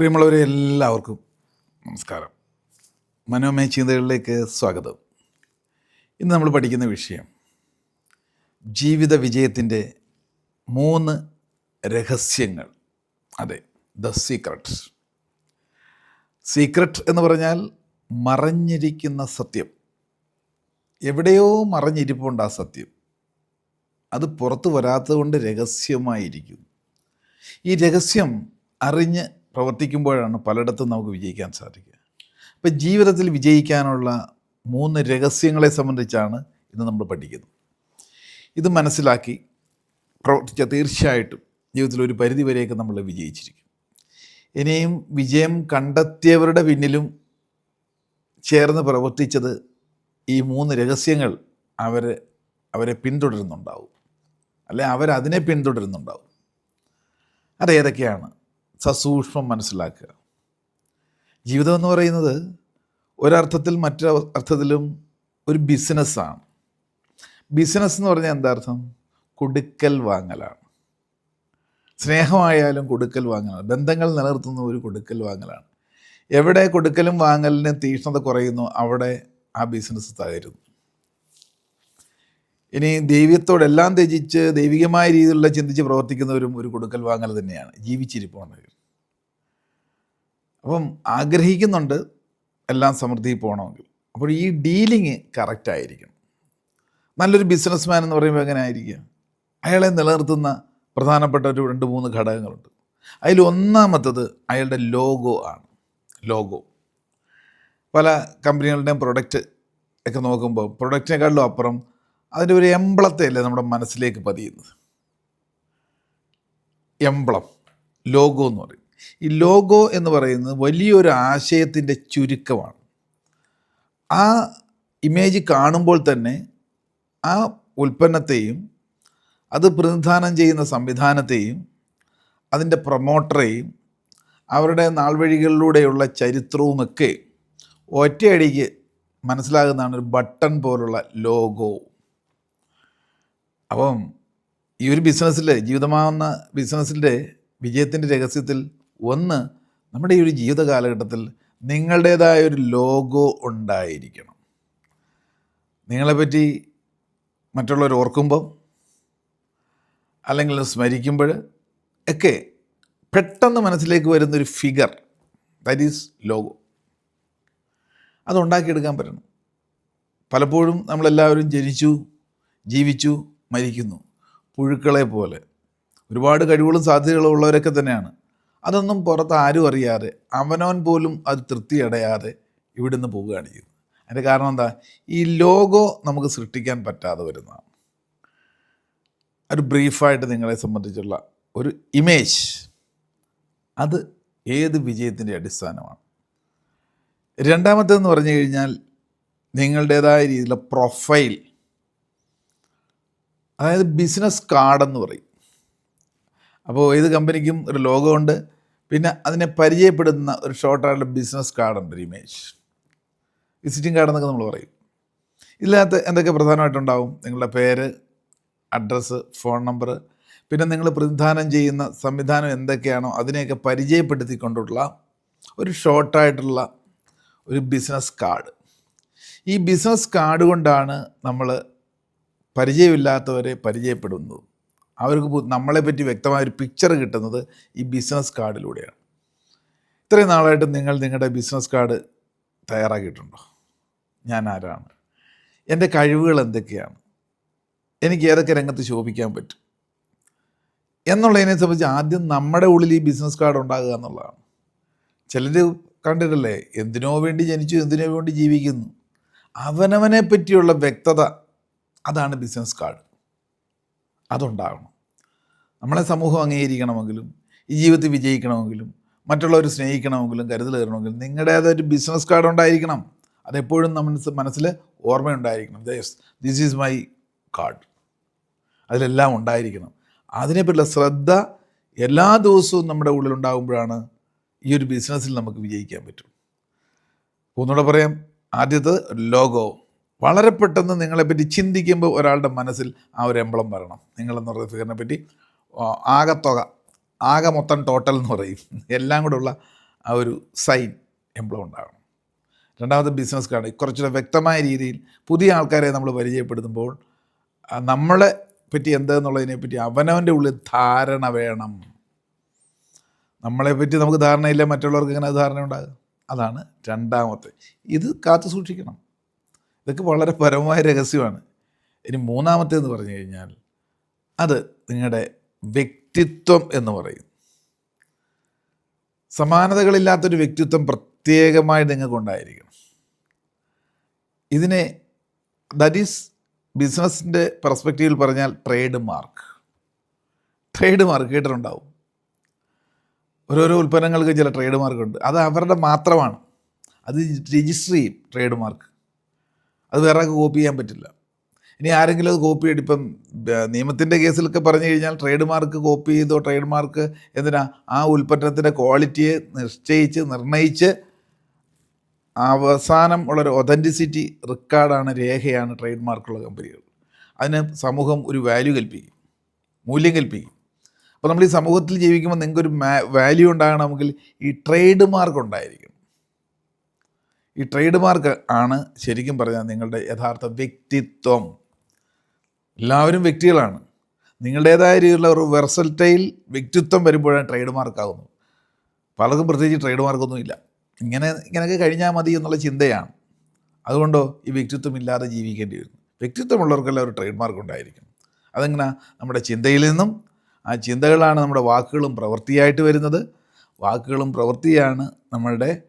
പ്രിയമുള്ളവരെ എല്ലാവർക്കും നമസ്കാരം. മനോമയ ചിന്തകളിലേക്ക് സ്വാഗതം. ഇന്ന് നമ്മൾ പഠിക്കുന്ന വിഷയം ജീവിത വിജയത്തിന്റെ മൂന്ന് രഹസ്യങ്ങൾ. അതെ ദ സീക്രട്ട് സീക്രട്ട് എന്ന് പറഞ്ഞാൽ മറഞ്ഞിരിക്കുന്ന സത്യം. എവിടെയോ മറഞ്ഞിരിപ്പുണ്ട് ആ സത്യം. അത് പുറത്തു വരാത്തത് കൊണ്ട് രഹസ്യമായിരിക്കും. ഈ രഹസ്യം അറിഞ്ഞ് പ്രവർത്തിക്കുമ്പോഴാണ് പലയിടത്തും നമുക്ക് വിജയിക്കാൻ സാധിക്കുക. അപ്പം ജീവിതത്തിൽ വിജയിക്കാനുള്ള മൂന്ന് രഹസ്യങ്ങളെ സംബന്ധിച്ചാണ് ഇന്ന് നമ്മൾ പഠിക്കുന്നത്. ഇത് മനസ്സിലാക്കി പ്രവർത്തിച്ച തീർച്ചയായിട്ടും ജീവിതത്തിൽ ഒരു പരിധി വരെയൊക്കെ നമ്മൾ വിജയിച്ചിരിക്കും. ഇനിയും വിജയം കണ്ടെത്തിയവരുടെ പിന്നിലും ചേർന്ന് പ്രവർത്തിച്ചത് ഈ മൂന്ന് രഹസ്യങ്ങൾ അവർ അവരെ പിന്തുടരുന്നുണ്ടാവും. അല്ലെ അവരതിനെ പിന്തുടരുന്നുണ്ടാവും. അതേതൊക്കെയാണ് സസൂക്ഷ്മം മനസ്സിലാക്കുക. ജീവിതം എന്ന് പറയുന്നത് ഒരർത്ഥത്തിൽ മറ്റൊരു അർത്ഥത്തിലും ഒരു ബിസിനസ്സാണ് ബിസിനസ് എന്ന് പറഞ്ഞാൽ എന്താ അർത്ഥം? കൊടുക്കൽ വാങ്ങലാണ്. സ്നേഹമായാലും കൊടുക്കൽ വാങ്ങലാണ്. ബന്ധങ്ങൾ നിലനിർത്തുന്ന ഒരു കൊടുക്കൽ വാങ്ങലാണ്. എവിടെ കൊടുക്കലും വാങ്ങലിന് തീക്ഷ്ണത കുറയുന്നു അവിടെ ആ ബിസിനസ് തകരുന്നു. ഇനി ദൈവത്തോടെല്ലാം ത്യജിച്ച് ദൈവികമായ രീതിയിലുള്ള ചിന്തിച്ച് പ്രവർത്തിക്കുന്നവരും ഒരു കൊടുക്കൽ വാങ്ങൽ തന്നെയാണ്. ജീവിച്ചിരിപ്പുണ്ട് അപ്പം ആഗ്രഹിക്കുന്നുണ്ട് എല്ലാം സമൃദ്ധി പോകണമെങ്കിൽ. അപ്പോൾ ഈ ഡീലിങ് കറക്റ്റ് ആയിരിക്കണം. നല്ലൊരു ബിസിനസ്മാൻ എന്ന് പറയുമ്പോൾ എങ്ങനെ ആയിരിക്കുക അയാളെ നിലനിർത്തുന്ന പ്രധാനപ്പെട്ട ഒരു രണ്ട് മൂന്ന് ഘടകങ്ങളുണ്ട്. അതിൽ ഒന്നാമത്തത് അയാളുടെ ലോഗോ ആണ്. ലോഗോ പല കമ്പനികളുടെയും പ്രൊഡക്റ്റ് ഒക്കെ നോക്കുമ്പോൾ പ്രൊഡക്റ്റിനെക്കാട്ടിലും അപ്പുറം അതിന്റെ ഒരു എംബ്ലത്തെ അല്ലേ നമ്മുടെ മനസ്സിലേക്ക് പതിയുന്നത്? എംബ്ലം ലോഗോ എന്ന് പറയും. ഈ ലോഗോ എന്ന് പറയുന്നത് വലിയൊരു ആശയത്തിന്റെ ചുരുക്കമാണ്. ആ ഇമേജ് കാണുമ്പോൾ തന്നെ ആ ഉൽപ്പന്നത്തെയും അത് പ്രതിനിധാനം ചെയ്യുന്ന സംവിധാനത്തെയും അതിന്റെ പ്രൊമോട്ടറെയും അവരുടെ നാൾവഴികളിലൂടെയുള്ള ചരിത്രവുമൊക്കെ ഒറ്റയടിക്ക് മനസ്സിലാകുന്നതാണ് ഒരു ബട്ടൺ പോലുള്ള ലോഗോ. അപ്പം ഈ ഒരു ബിസിനസ്സിൽ ജീവിതമാകുന്ന ബിസിനസ്സിന്റെ വിജയത്തിന്റെ രഹസ്യത്തിൽ ഒന്ന് നമ്മുടെ ഈ ഒരു ജീവിത കാലഘട്ടത്തിൽ നിങ്ങളുടേതായ ഒരു ലോഗോ ഉണ്ടായിരിക്കണം. നിങ്ങളെപ്പറ്റി മറ്റുള്ളവർ ഓർക്കുമ്പോൾ അല്ലെങ്കിൽ സ്മരിക്കുമ്പോൾ ഒക്കെ പെട്ടെന്ന് മനസ്സിലേക്ക് വരുന്നൊരു ഫിഗർ ദാറ്റ് ഈസ് ലോഗോ അതുണ്ടാക്കിയെടുക്കാൻ പറ്റണം. പലപ്പോഴും നമ്മളെല്ലാവരും ജനിച്ചു ജീവിച്ചു മരിക്കുന്നു. പുഴുക്കളെ പോലെ. ഒരുപാട് കഴിവുകളും സാധ്യതകളും ഉള്ളവരൊക്കെ തന്നെയാണ്. അതൊന്നും പുറത്ത് ആരും അറിയാതെ അവനോൻ പോലും അത് തൃപ്തി അടയാതെ ഇവിടുന്ന് പോവുകയാണ് ചെയ്യുന്നത്. അതിന്റെ കാരണം എന്താ? ഈ ലോഗോ നമുക്ക് സൃഷ്ടിക്കാൻ പറ്റാതെ വരുന്നതാണ് ഒരു ബ്രീഫായിട്ട് നിങ്ങളെ സംബന്ധിച്ചുള്ള ഒരു ഇമേജ്. അത് ഏത് വിജയത്തിന്റെ അടിസ്ഥാനമാണ്? രണ്ടാമത്തേതെന്ന് പറഞ്ഞു കഴിഞ്ഞാൽ നിങ്ങളുടേതായ രീതിയിലുള്ള പ്രൊഫൈൽ അതായത് ബിസിനസ് കാർഡെന്ന് പറയും. അപ്പോൾ ഏത് കമ്പനിക്കും ഒരു ലോഗോ ഉണ്ട്. പിന്നെ അതിനെ പരിചയപ്പെടുന്ന ഒരു ഷോർട്ടായിട്ടുള്ള ബിസിനസ് കാർഡുണ്ട് ഒരു ഇമേജ് വിസിറ്റിംഗ് കാർഡ് എന്നൊക്കെ നമ്മൾ പറയും. ഇതിനകത്ത് എന്തൊക്കെ പ്രധാനമായിട്ടുണ്ടാവും? നിങ്ങളുടെ പേര് അഡ്രസ്സ് ഫോൺ നമ്പർ പിന്നെ നിങ്ങൾ പ്രതിനിധാനം ചെയ്യുന്ന സംവിധാനം എന്തൊക്കെയാണോ അതിനെയൊക്കെ പരിചയപ്പെടുത്തിക്കൊണ്ടുള്ള ഒരു ഷോർട്ടായിട്ടുള്ള ഒരു ബിസിനസ് കാർഡ് ഈ ബിസിനസ് കാർഡ് കൊണ്ടാണ് നമ്മൾ പരിചയമില്ലാത്തവരെ പരിചയപ്പെടുന്നു. അവർക്ക് നമ്മളെപ്പറ്റി വ്യക്തമായ ഒരു പിക്ചർ കിട്ടുന്നത് ഈ ബിസിനസ് കാർഡിലൂടെയാണ് ഇത്രയും നാളായിട്ട് നിങ്ങൾ നിങ്ങളുടെ ബിസിനസ് കാർഡ് തയ്യാറാക്കിയിട്ടുണ്ടോ? ഞാൻ ആരാണ്? എന്റെ കഴിവുകൾ എന്തൊക്കെയാണ്? എനിക്ക് ഏതൊക്കെ രംഗത്ത് ശോഭിക്കാൻ പറ്റും? എന്നുള്ളതിനെ സംബന്ധിച്ച് ആദ്യം നമ്മുടെ ഉള്ളിൽ ഈ ബിസിനസ് കാർഡ് ഉണ്ടാകുക എന്നുള്ളതാണ്. ചിലർ കണ്ടിട്ടില്ലേ? എന്തിനോ വേണ്ടി ജനിച്ചു എന്തിനോ വേണ്ടി ജീവിക്കുന്നു. അവനവനെ പറ്റിയുള്ള വ്യക്തത അതാണ് ബിസിനസ് കാർഡ് അതുണ്ടാകണം. നമ്മളെ സമൂഹം അംഗീകരിക്കണമെങ്കിലും ഈ ജീവിതത്തിൽ വിജയിക്കണമെങ്കിലും മറ്റുള്ളവർ സ്നേഹിക്കണമെങ്കിലും കരുതൽ കയറണമെങ്കിലും നിങ്ങളുടേതൊരു ബിസിനസ് കാർഡ് ഉണ്ടായിരിക്കണം. അതെപ്പോഴും നമ്മുടെ മനസ്സിൽ ഓർമ്മയുണ്ടായിരിക്കണം. ദിസ് ഈസ് മൈ കാർഡ് അതിലെല്ലാം ഉണ്ടായിരിക്കണം. അതിനെപ്പറ്റിയുള്ള ശ്രദ്ധ എല്ലാ ദിവസവും നമ്മുടെ ഉള്ളിൽ ഉണ്ടാകുമ്പോഴാണ് ഈ ഒരു ബിസിനസ്സിൽ നമുക്ക് വിജയിക്കാൻ പറ്റും. ഒന്നുകൂടെ പറയാം. ആദ്യത്തെ ലോഗോ വളരെ പെട്ടെന്ന് നിങ്ങളെപ്പറ്റി ചിന്തിക്കുമ്പോൾ ഒരാളുടെ മനസ്സിൽ ആ ഒരു എംബ്ലം വരണം. നിങ്ങളെന്ന് പറയുന്ന ഫിഗറിനെ പറ്റി ആകത്തുക ആകെ മൊത്തം ടോട്ടൽ എന്ന് പറയും. എല്ലാം കൂടെ ഉള്ള ആ ഒരു സൈൻ എംബ്ലം ഉണ്ടാകണം. രണ്ടാമത്തെ ബിസിനസ് കാർഡ് കുറച്ചുകൂടെ വ്യക്തമായ രീതിയിൽ പുതിയ ആൾക്കാരെ നമ്മൾ പരിചയപ്പെടുത്തുമ്പോൾ നമ്മളെ പറ്റി എന്തെന്നുള്ളതിനെ പറ്റി അവനവന്റെ ഉള്ളിൽ ധാരണ വേണം. നമ്മളെ പറ്റി നമുക്ക് ധാരണയില്ല മറ്റുള്ളവർക്ക് ഇങ്ങനെ ധാരണ ഉണ്ടാകും അതാണ് രണ്ടാമത്തെ. ഇത് കാത്തു സൂക്ഷിക്കണം. ഇതൊക്കെ വളരെ പരമമായ രഹസ്യമാണ്. ഇനി മൂന്നാമത്തേന്ന് പറഞ്ഞു കഴിഞ്ഞാൽ അത് നിങ്ങളുടെ വ്യക്തിത്വം എന്ന് പറയും. സമാനതകളില്ലാത്തൊരു വ്യക്തിത്വം പ്രത്യേകമായി നിങ്ങൾക്കുണ്ടായിരിക്കണം ഇതിനെ ദാറ്റ് ഈസ് ബിസിനസ്സിന്റെ പെർസ്പെക്റ്റീവിൽ പറഞ്ഞാൽ ട്രേഡ് മാർക്ക് ട്രേഡ് മാർക്ക് കേട്ടിട്ടുണ്ടാവും. ഓരോരോ ഉൽപ്പന്നങ്ങൾക്ക് ചില ട്രേഡ് മാർക്ക് ഉണ്ട്. അത് അവരുടെ മാത്രമാണ്. അത് രജിസ്റ്റർ ചെയ്യും ട്രേഡ് മാർക്ക് അത് വേറെ കോപ്പി ചെയ്യാൻ പറ്റില്ല. ഇനി ആരെങ്കിലും അത് കോപ്പി ചെയ്തിട്ട് ഇപ്പം നിയമത്തിന്റെ കേസിലൊക്കെ പറഞ്ഞു കഴിഞ്ഞാൽ ട്രേഡ് മാർക്ക് കോപ്പി ചെയ്തോ ട്രേഡ് മാർക്ക് എന്തിനാ ആ ഉൽപ്പന്നത്തിന്റെ ക്വാളിറ്റിയെ നിശ്ചയിച്ച് നിർണയിച്ച് അവസാനം ഉള്ളൊരു ഒതന്റിസിറ്റി റെക്കോർഡാണ് രേഖയാണ് ട്രേഡ് മാർക്കുള്ള കമ്പനികൾ. അതിന് സമൂഹം ഒരു വാല്യൂ കൽപ്പിക്കും മൂല്യം കൽപ്പിക്കും. അപ്പോൾ നമ്മൾ ഈ സമൂഹത്തിൽ ജീവിക്കുമ്പോൾ നിങ്ങൾക്കൊരു വാല്യൂ ഉണ്ടാകണമെങ്കിൽ ഈ ട്രേഡ് മാർക്ക് ഉണ്ടായിരിക്കണം. ഈ ട്രേഡ് മാർക്ക് ആണ് ശരിക്കും പറഞ്ഞാൽ നിങ്ങളുടെ യഥാർത്ഥ വ്യക്തിത്വം. എല്ലാവരും വ്യക്തികളാണ്. നിങ്ങളുടേതായ രീതിയിലുള്ള ഒരു വെർസൽറ്റൈൽ വ്യക്തിത്വം വരുമ്പോഴാണ് ട്രേഡ് മാർക്ക് ആകുന്നത് പലർക്കും പ്രത്യേകിച്ച് ട്രേഡ് മാർക്കൊന്നുമില്ല ഇങ്ങനെ ഇങ്ങനെയൊക്കെ കഴിഞ്ഞാൽ മതി എന്നുള്ള ചിന്തയാണ്. അതുകൊണ്ടോ ഈ വ്യക്തിത്വം ഇല്ലാതെ ജീവിക്കേണ്ടി വരുന്നു. വ്യക്തിത്വമുള്ളവർക്കെല്ലാം ഒരു ട്രേഡ് മാർക്ക് ഉണ്ടായിരിക്കും അതെങ്ങനെ? നമ്മുടെ ചിന്തയിൽ നിന്നും ആ ചിന്തകളാണ് നമ്മുടെ വാക്കുകളും പ്രവൃത്തിയായിട്ട് വരുന്നത്. വാക്കുകളും പ്രവൃത്തിയാണ് നമ്മളുടെ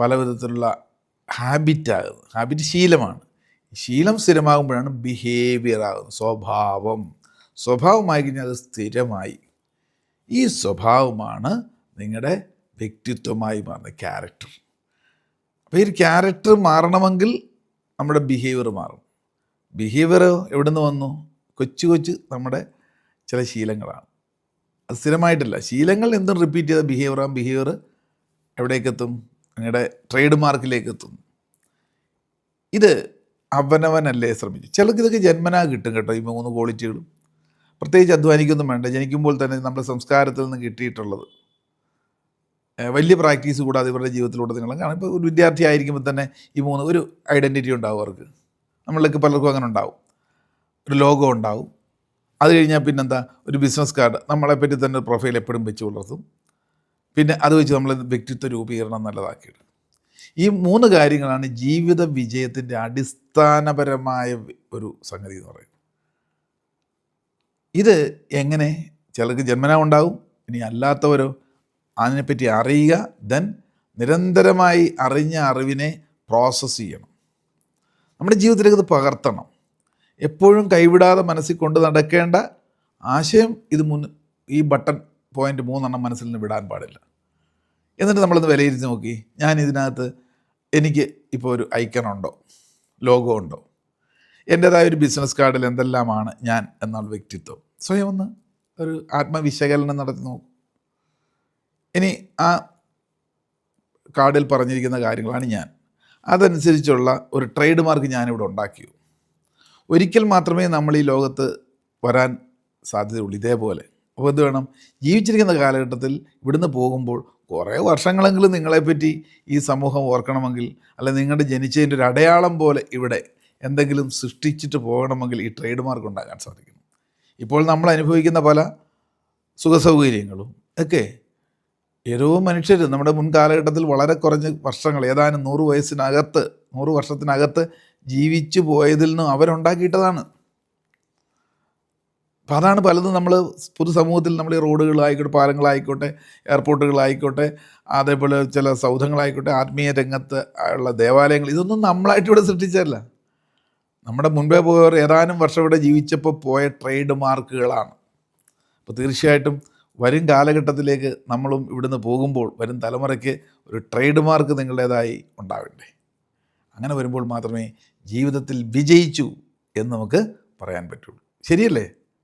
പല വിധത്തിലുള്ള ഹാബിറ്റാകുന്നത് ഹാബിറ്റ് ശീലമാണ്. ശീലം സ്ഥിരമാകുമ്പോഴാണ് ബിഹേവിയർ ആകുന്നത്. സ്വഭാവം. സ്വഭാവമായി കഴിഞ്ഞാൽ അത് സ്ഥിരമായി. ഈ സ്വഭാവമാണ് നിങ്ങളുടെ വ്യക്തിത്വമായി മാറുന്ന ക്യാരക്ടർ അപ്പോൾ ഈ ക്യാരക്ടർ മാറണമെങ്കിൽ നമ്മുടെ ബിഹേവിയർ മാറും. ബിഹേവിയർ എവിടെ നിന്ന് വന്നു? കൊച്ചു കൊച്ചു നമ്മുടെ ചില ശീലങ്ങളാണ്. അത് സ്ഥിരമായിട്ടല്ല. ശീലങ്ങൾ എന്തും റിപ്പീറ്റ് ചെയ്ത ബിഹേവിയർ ആ ബിഹേവിയർ എവിടേക്കെത്തും? നിങ്ങളുടെ ട്രേഡ് മാർക്കിലേക്ക് എത്തും ഇത് അവനവനല്ലേ ശ്രമിച്ചു. ചിലർക്ക് ഇതൊക്കെ ജന്മനാ കിട്ടും കേട്ടോ ഈ മൂന്ന് ക്വാളിറ്റികളും പ്രത്യേകിച്ച് അധ്വാനിക്കൊന്നും വേണ്ട ജനിക്കുമ്പോൾ തന്നെ നമ്മുടെ സംസ്കാരത്തിൽ നിന്ന് കിട്ടിയിട്ടുള്ളത്. വലിയ പ്രാക്ടീസ് കൂടാതെ ഇവരുടെ ജീവിതത്തിലൂടെ നിങ്ങൾ കാണാം. ഇപ്പോൾ ഒരു വിദ്യാർത്ഥി ആയിരിക്കുമ്പോൾ തന്നെ ഈ മൂന്ന് ഒരു ഐഡന്റിറ്റി ഉണ്ടാവും അവർക്ക്. നമ്മളിലേക്ക് പലർക്കും അങ്ങനെ ഉണ്ടാവും. ഒരു ലോഗോ ഉണ്ടാവും. അത് കഴിഞ്ഞാൽ പിന്നെന്താ? ഒരു ബിസിനസ് കാർഡ് നമ്മളെപ്പറ്റി തന്നെ പ്രൊഫൈൽ എപ്പോഴും വെച്ച് പുലർത്തും. പിന്നെ അത് വെച്ച് നമ്മൾ വ്യക്തിത്വ രൂപീകരണം നല്ലതാക്കിയിടും ഈ മൂന്ന് കാര്യങ്ങളാണ് ജീവിത വിജയത്തിന്റെ അടിസ്ഥാനപരമായ ഒരു സംഗതി എന്ന് പറയുന്നത്. ഇത് എങ്ങനെ ചിലർക്ക് ജന്മനാ ഉണ്ടാവും ഇനി അല്ലാത്തവരോ അതിനെപ്പറ്റി അറിയുക ദെൻ നിരന്തരമായി അറിഞ്ഞ അറിവിനെ പ്രോസസ്സ് ചെയ്യണം. നമ്മുടെ ജീവിതത്തിലേക്ക് ഇത് പകർത്തണം. എപ്പോഴും കൈവിടാതെ മനസ്സിൽ കൊണ്ട് നടക്കേണ്ട ആശയം ഇത് മുൻ ഈ ബട്ടൺ പോയിന്റ് മൂന്നെണ്ണം മനസ്സിൽ നിന്ന് വിടാൻ പാടില്ല. എന്നിട്ട് നമ്മളൊന്ന് വിലയിരുത്തി നോക്കി. ഞാൻ ഇതിനകത്ത് എനിക്ക് ഇപ്പോൾ ഒരു ഐക്കൺ ഉണ്ടോ? ലോഗോ ഉണ്ടോ? എന്റേതായ ഒരു ബിസിനസ് കാർഡിൽ എന്തെല്ലാമാണ് ഞാൻ എന്നുള്ള വ്യക്തിത്വം. സ്വയം ഒന്ന് ഒരു ആത്മവിശകലനം നടത്തി നോക്കും. ഇനി ആ കാർഡിൽ പറഞ്ഞിരിക്കുന്ന കാര്യങ്ങളാണ് ഞാൻ. അതനുസരിച്ചുള്ള ഒരു ട്രേഡ് മാർക്ക് ഞാനിവിടെ ഉണ്ടാക്കിയു ഒരിക്കൽ മാത്രമേ നമ്മൾ ഈ ലോകത്ത് വരാൻ സാധ്യതയുള്ളൂ ഇതേപോലെ. അപ്പോൾ എന്ത് വേണം? ജീവിച്ചിരിക്കുന്ന കാലഘട്ടത്തിൽ ഇവിടുന്ന് പോകുമ്പോൾ കുറേ വർഷങ്ങളെങ്കിലും നിങ്ങളെപ്പറ്റി ഈ സമൂഹം ഓർക്കണമെങ്കിൽ അല്ലെ നിങ്ങളുടെ ജനിച്ചതിന്റെ ഒരു അടയാളം പോലെ ഇവിടെ എന്തെങ്കിലും സൃഷ്ടിച്ചിട്ട് പോകണമെങ്കിൽ ഈ ട്രേഡ് മാർക്ക് ഉണ്ടാകാൻ സാധിക്കും ഇപ്പോൾ നമ്മൾ അനുഭവിക്കുന്ന പല സുഖസൗകര്യങ്ങളും ഒക്കെ ഏതോ മനുഷ്യർ നമ്മുടെ മുൻകാലഘട്ടത്തിൽ വളരെ കുറഞ്ഞ വർഷങ്ങൾ ഏതാനും നൂറ് വയസ്സിനകത്ത് നൂറ് വർഷത്തിനകത്ത് ജീവിച്ചു പോയതിൽ നിന്നും അവരുണ്ടാക്കിയിട്ടതാണ്. അപ്പം അതാണ് പലതും നമ്മൾ പൊതുസമൂഹത്തിൽ നമ്മൾ ഈ റോഡുകളായിക്കോട്ടെ പാലങ്ങളായിക്കോട്ടെ എയർപോർട്ടുകളായിക്കോട്ടെ അതേപോലെ ചില സൗധങ്ങളായിക്കോട്ടെ ആത്മീയ രംഗത്ത് ഉള്ള ദേവാലയങ്ങൾ ഇതൊന്നും നമ്മളായിട്ട് ഇവിടെ സൃഷ്ടിച്ചതല്ല. നമ്മുടെ മുൻപേ പോയവർ ഏതാനും വർഷം ഇവിടെ ജീവിച്ചപ്പോൾ പോയ ട്രേഡ് മാർക്കുകളാണ്. അപ്പോൾ തീർച്ചയായിട്ടും വരും കാലഘട്ടത്തിലേക്ക് നമ്മളും ഇവിടുന്ന് പോകുമ്പോൾ വരും തലമുറയ്ക്ക് ഒരു ട്രേഡ് മാർക്ക് നിങ്ങളുടേതായി ഉണ്ടാവണ്ടേ അങ്ങനെ വരുമ്പോൾ മാത്രമേ ജീവിതത്തിൽ വിജയിച്ചു എന്ന് നമുക്ക് പറയാൻ പറ്റുള്ളൂ. ശരിയല്ലേ?